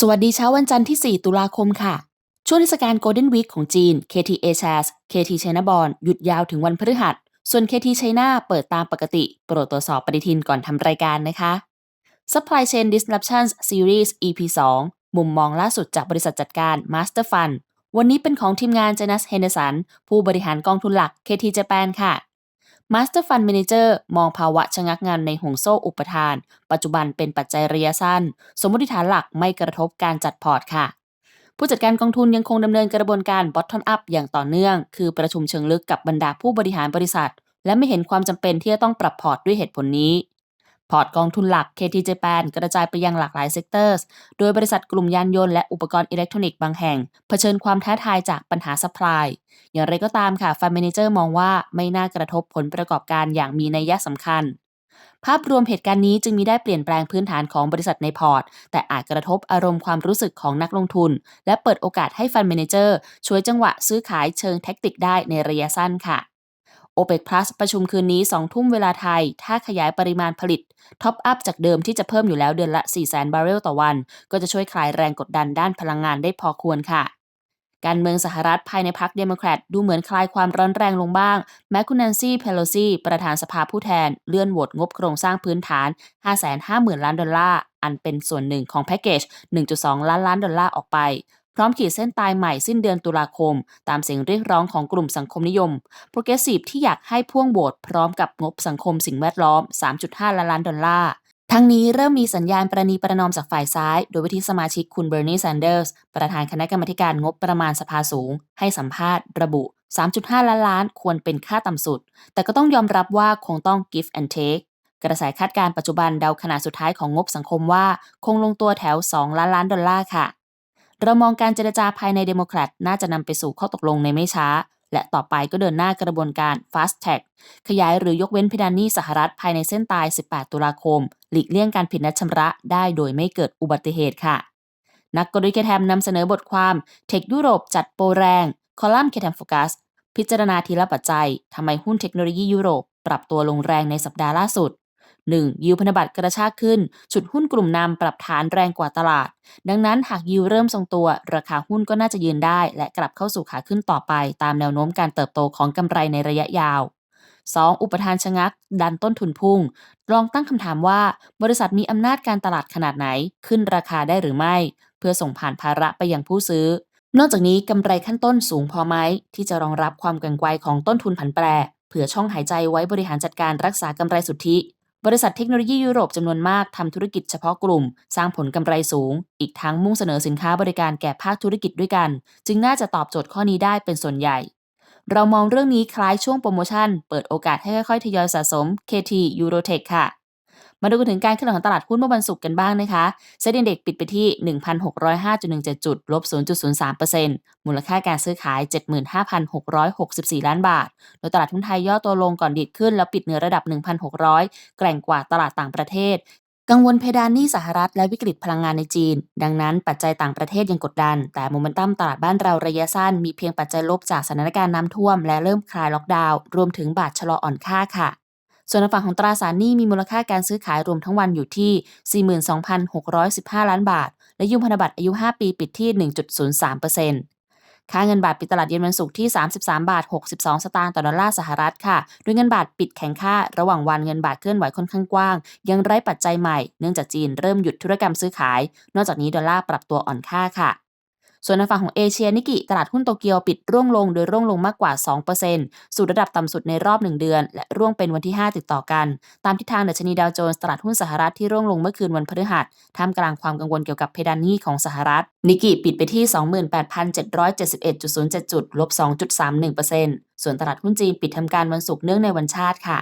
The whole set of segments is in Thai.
สวัสดีเช้าวันจันทร์ที่ 4 ตุลาคมค่ะ ช่วงเทศกาล Golden Week ของจีน KT A Shares KT China Bond หยุดยาวถึงวันพฤหัส ส่วน KT China เปิดตามปกติ โปรดตรวจสอบปฏิทินก่อนทำรายการนะคะ Supply Chain Disruptions Series EP 2 มุมมองล่าสุดจากบริษัทจัดการ Master Fund วันนี้เป็นของทีมงาน Janus Henderson ผู้บริหารกองทุนหลัก KT Japan ค่ะ Master Fund Manager มองภาวะชะงักงานในห่วงโซ่อุปทาน ปัจจุบันเป็นปัจจัยระยะสั้น สมมติฐานหลักไม่กระทบการจัดพอร์ตค่ะ ผู้จัดการกองทุนยังคงดำเนินกระบวนการ bottom up อย่างต่อเนื่อง คือประชุมเชิงลึกกับบรรดาผู้บริหารบริษัท และไม่เห็นความจำเป็นที่จะต้องปรับพอร์ตด้วยเหตุผลนี้ พอร์ตกองทุนหลัก KT Japan กระจายไปยังหลากหลายเซกเตอร์ โดยบริษัทกลุ่มยานยนต์และอุปกรณ์อิเล็กทรอนิกส์บางแห่ง เผชิญความท้าทายจากปัญหาซัพพลายอย่างไรก็ตามค่ะฟันเมนเจอร์มองว่าไม่น่ากระทบผลประกอบการอย่างมีนัยสำคัญ ภาพรวมเหตุการณ์นี้จึงมีได้เปลี่ยนแปลงพื้นฐานของบริษัทในพอร์ต แต่อาจกระทบอารมณ์ความรู้สึกของนักลงทุน และเปิดโอกาสให้ฟันเมนเจอร์ช่วยจังหวะซื้อขายเชิงแท็กติกได้ในระยะสั้นค่ะ OPEC Plus ประชุมคืนนี้ 2 ทุ่มเวลาไทย ถ้าขยายปริมาณผลิต ท็อปอัพจากเดิมที่จะเพิ่มอยู่แล้วเดือนละ 4 0 0 0 0 0 บาร์เรลต่อวัน ก็จะช่วยคลายแรงกดดันด้านพลังงานได้พอควรค่ะ การเมืองสหรัฐภายในพรรคเดโมแครตดูเหมือนคลายความร้อนแรงลงบ้าง แม้คุณแนนซี่เพโลซีประธานสภาผู้แทน เลื่อนโหวตงบโครงสร้างพื้นฐาน 550,000 ล้านดอลลาร์ อันเป็นส่วนหนึ่งของแพ็กเกจ 1.2 ล้านล้านดอลลาร์ออกไป พร้อมขีดเส้นตายใหม่สิ้นเดือนตุลาคม ตามเสียงเรียกร้องของกลุ่มสังคมนิยมโปรเกรสซีฟที่อยากให้พ่วงโหวตพร้อมกับงบสังคมสิ่งแวดล้อม 3.5 ล้านล้านดอลลาร์ทั้งนี้เริ่มมีสัญญาณประนีประนอมจากฝ่ายซ้าย โดยวิธีสมาชิกคุณเบอร์นีแซนเดอร์ส ประธานคณะกรรมการงบประมาณสภาสูง ให้สัมภาษณ์ระบุ 3.5 ล้านล้านควรเป็นค่าต่ำสุด แต่ก็ต้องยอมรับว่าคงต้อง give and take กระแสคาดการณ์ปัจจุบันเดาขนาดสุดท้ายของงบสังคมว่า คงลงตัวแถว 2 ล้านล้านดอลลาร์ค่ะ เรามองการเจรจาภายในเดโมแครตน่าจะนำไปสู่ข้อตกลงในไม่ช้า และต่อไปก็เดินหน้ากระบวนการ fast track ขยายหรือยกเว้นเพดานหนี้สหรัฐภายในเส้นตาย 18 ตุลาคม หลีกเลี่ยงการผิดนัดชำระได้โดยไม่เกิดอุบัติเหตุค่ะ นักกลยุทธ์แคทมนำเสนอบทความเทคยุโรปจัดโปรแรง คอลัมน์แคทมโฟกัสพิจารณาทีละปัจจัยทำไมหุ้นเทคโนโลยียุโรป ปรับตัวลงแรงในสัปดาห์ล่าสุด 1. ยิวพันธบัตรกระชากขึ้นฉุดหุ้นกลุ่มนำปรับฐานแรงกว่าตลาด ดังนั้นหากยิวเริ่มทรงตัว ราคาหุ้นก็น่าจะยืนได้ และกลับเข้าสู่ขาขึ้นต่อไป ตามแนวโน้มการเติบโตของกำไรในระยะยาว 2. อุปทานชะงัก ดันต้นทุนพุ่ง ลองตั้งคำถามว่า บริษัทมีอำนาจการตลาดขนาดไหน ขึ้นราคาได้หรือไม่ เพื่อส่งผ่านภาระไปยังผู้ซื้อ นอกจากนี้กำไรขั้นต้นสูงพอไหมที่จะรองรับความกังไกวของต้นทุนผันแปรเผื่อช่องหายใจไว้บริหารจัดการรักษากำไรสุทธิ บริษัทเทคโนโลยียุโรปจำนวนมากทำธุรกิจเฉพาะกลุ่ม สร้างผลกำไรสูง อีกทั้งมุ่งเสนอสินค้าบริการแก่ภาคธุรกิจด้วยกัน จึงน่าจะตอบโจทย์ข้อนี้ได้เป็นส่วนใหญ่ เรามองเรื่องนี้คล้ายช่วงโปรโมชั่น เปิดโอกาสให้ค่อยๆทยอยสะสม KT Eurotech ค่ะ มาดูกันถึงการขึ้นของตลาดหุ้นเมื่อวันศุกร์กันบ้างนะคะเซ็นดีเด็กปิดไปที่ 1,605.17 จุด ลบ 0.03%มูลค่าการซื้อขาย 75,664 ล้านบาท โดยตลาดหุ้นไทยย่อตัวลงก่อนดีดขึ้น แล้วปิดเหนือระดับ 1,600 แกร่งกว่าตลาดต่างประเทศกังวลเพดานหนี้สหรัฐและวิกฤตพลังงานในจีน ดังนั้นปัจจัยต่างประเทศยังกดดัน แต่โมเมนตัมตลาดบ้านเราระยะสั้น มีเพียงปัจจัยลบจากสถานการณ์น้ำท่วม และเริ่มคลายล็อกดาวน์รวมถึงบาทชะลออ่อนค่าค่ะ ส่วนฝั่งของตราสารหนี้มีมูลค่าการซื้อขายรวมทั้งวันอยู่ที่ 42,615 ล้านบาท และยุงพันธบัตรอายุ 5 ปีปิดที่ 1.03%ค่าเงินบาทปิดตลาดเย็นวันศุกร์ที่ 33 บาท 62 สตางค์ต่อดอลลาร์สหรัฐค่ะ โดยเงินบาทปิดแข็งค่า ระหว่างวันเงินบาทเคลื่อนไหวค่อนข้างกว้าง ยังไร้ปัจจัยใหม่ เนื่องจากจีนเริ่มหยุดธุรกรรมซื้อขาย นอกจากนี้ดอลลาร์ปรับตัวอ่อนค่าค่ะ ส่วนในฝั่งของเอเชียนิกิตลาดหุ้นโตเกียวปิดร่วงลงโดยร่วงลงมากกว่า 2%สู่ระดับต่ำสุดในรอบ 1 เดือน และร่วงเป็นวันที่ 5 ติดต่อกัน ตามทิศทางดัชนีดาวโจนส์ตลาดหุ้นสหรัฐที่ร่วงลงเมื่อคืนวันพฤหัสท่ามกลางความกังวลเกี่ยวกับเพดานหนี้ของสหรัฐ นิกิปิดไปที่ 28,771.07 จุดลบ 2.31%ส่วนตลาดหุ้นจีนปิดทำการวันศุกร์เนื่องในวันชาติค่ะ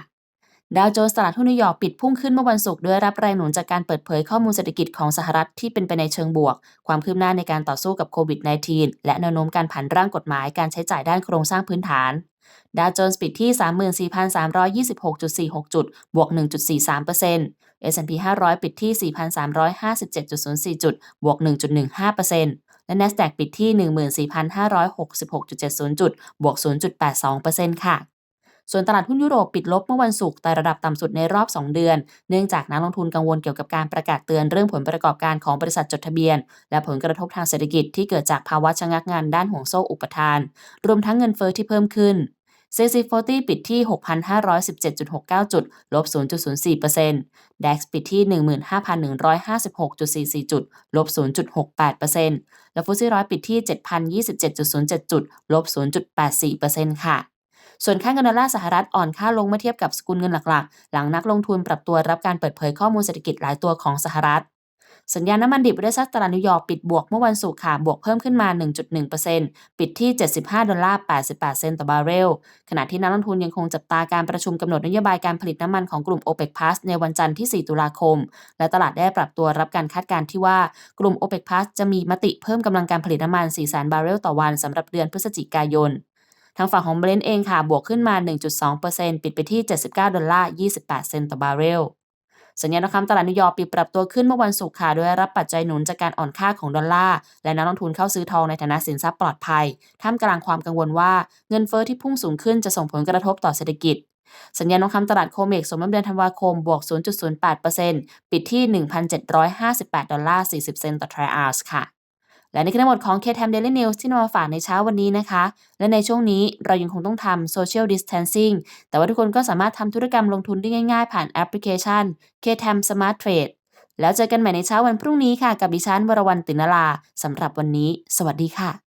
ดาวโจนส์ตลาดหุ้นนิวยอร์กปิดพุ่งขึ้นเมื่อวันศุกร์ด้วยรับแรงหนุนจากการเปิดเผยข้อมูลเศรษฐกิจของสหรัฐที่เป็นไปในเชิงบวก ความคืบหน้าในการต่อสู้กับโควิด -19 และแนวโน้มการผันร่างกฎหมายการใช้จ่ายด้านโครงสร้างพื้นฐานดาวโจนส์ปิดที่ 34,326.46 จุด บวก 1.43% S&P 500 ปิดที่ 4,357.04 จุด บวก 1.15%และ NASDAQ ปิดที่ 14,566.70 จุด บวก 0.82%ค่ะ ส่วนตลาดหุ้นยุโรปปิดลบเมื่อวันศุกร์แต่ระดับต่ำสุดในรอบ 2 เดือน เนื่องจากนักลงทุนกังวลเกี่ยวกับการประกาศเตือนเรื่องผลประกอบการของบริษัทจดทะเบียน และผลกระทบทางเศรษฐกิจที่เกิดจากภาวะชะงักงานด้านห่วงโซ่อุปทาน รวมทั้งเงินเฟอ้อที่เพิ่มขึ้น c c 40ปิดที่ 6,517.69 จุด ลบ 0.04% DAX ปิดที่ 15,156.44 จุด ลบ 0.68%และฟุตซี่ร้อยปิดที่ 7,027.07 จุด ลบ 0.84%ค่ะ ส่วนค่าเงินดอลลาร์สหรัฐอ่อนค่าลงเมื่อเทียบกับสกุลเงินหลักๆ หลังนักลงทุนปรับตัวรับการเปิดเผยข้อมูลเศรษฐกิจหลายตัวของสหรัฐสัญญาณน้ำมันดิบเรซัสตลาดนิวยอร์กปิดบวกเมื่อวันศุกร์ค่ะ บวกเพิ่มขึ้นมา 1.1%ปิดที่ 75 ดอลลาร์ 88 เซนต์ต่อบาร์เรล ขณะที่นักลงทุนยังคงจับตาการประชุมกำหนดนโยบายการผลิตน้ำมันของกลุ่ม OPEC Plus ในวันจันทร์ที่ 4 ตุลาคม และตลาดได้ปรับตัวรับการคาดการณ์ที่ว่ากลุ่ม OPEC Plus จะมีมติเพิ่มกำลังการผลิตน้ำมัน 4 แสนบาร์เรลต่อวันสำหรับเดือนพฤศจิกายน ทางฝั่งของเบรนท์เองค่ะ บวกขึ้นมา 1.2%ปิดไปที่ 79 ดอลลาร์ 28 เซนต์ต่อบาร์เรลสัญญาณทองคำตลาดนิวยอร์กปิดปรับตัวขึ้นเมื่อวันศุกร์ค่ะโดยรับปัจจัยหนุนจากการอ่อนค่าของดอลลาร์และนักลงทุนเข้าซื้อทองในฐานะสินทรัพย์ปลอดภัย ท่ามกลางความกังวลว่าเงินเฟอ้อที่พุ่งสูงขึ้นจะส่งผลกระทบต่อเศรษฐกิจ สัญญาณทองคำตลาดโคเมกสมน้ำเดือนธันวาคมบวก 0.08%ปิดที่ 1,758 ดอลลาร์ 40 เซนต์ต่อทรัลล์ค่ะ และนี่คือทั้งหมดของ KTM Daily News ที่นำมาฝากในเช้าวันนี้นะคะ และในช่วงนี้เรายังคงต้องทำ Social Distancing แต่ว่าทุกคนก็สามารถทำธุรกรรมลงทุนได้ง่ายๆ ผ่านแอปพลิเคชัน KTM Smart Trade แล้วเจอกันใหม่ในเช้าวันพรุ่งนี้ค่ะ กับดิฉันวรวรรณตินลาสำหรับวันนี้ สวัสดีค่ะ